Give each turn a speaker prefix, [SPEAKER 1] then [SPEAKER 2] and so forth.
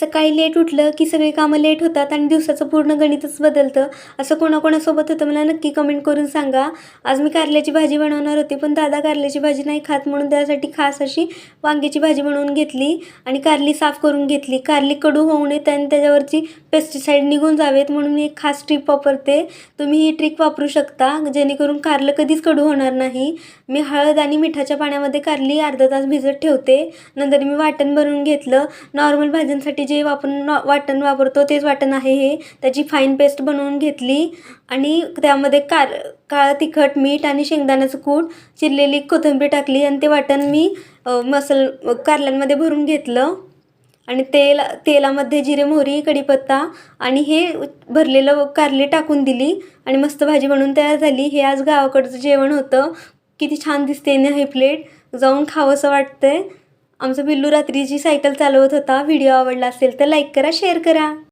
[SPEAKER 1] सकाळी लेट उठलं की सगळी कामं लेट होतात आणि दिवसाचं पूर्ण गणितच बदलतं. असं कोणाकोणासोबत होतं मला नक्की कमेंट करून सांगा. आज मी कारल्याची भाजी बनवणार होती पण दादा कारल्याची भाजी नाही खात म्हणून त्यासाठी खास अशी वांग्याची भाजी बनवून घेतली आणि कारली साफ करून घेतली. कारली कडू होऊ नयेत आणि त्याच्यावरची पेस्टिसाईड निघून जावेत म्हणून मी एक खास ट्रिक वापरते. तुम्ही ही ट्रिक वापरू शकता जेणेकरून कारलं कधीच कडू होणार नाही. मी हळद आणि मिठाच्या पाण्यामध्ये कारली अर्धा तास भिजत ठेवते. नंतर मी वाटण बनवून घेतलं. नॉर्मल भाज्यांसाठी जे आपण वाटण वापरतो तेच वाटण आहे हे. त्याची फाईन पेस्ट बनवून घेतली आणि त्यामध्ये कार काळं तिखट मीठ आणि शेंगदाण्याचं कूट चिरलेली कोथिंबीर टाकली आणि ते वाटण मी मसल कारल्यांमध्ये भरून घेतलं. आणि तेल तेलामध्ये जिरे मोहरी कढीपत्ता आणि हे भरलेलं कारले टाकून दिली आणि मस्त भाजी बनवून तयार झाली. हे आज गावाकडचं जेवण होतं. किती छान दिसते ना हे प्लेट जाऊन खावंसं वाटतंय. आमचं बिल्लू रात्रीची सायकल चालवत होता. व्हिडिओ आवडला असेल तर लाईक करा शेअर करा.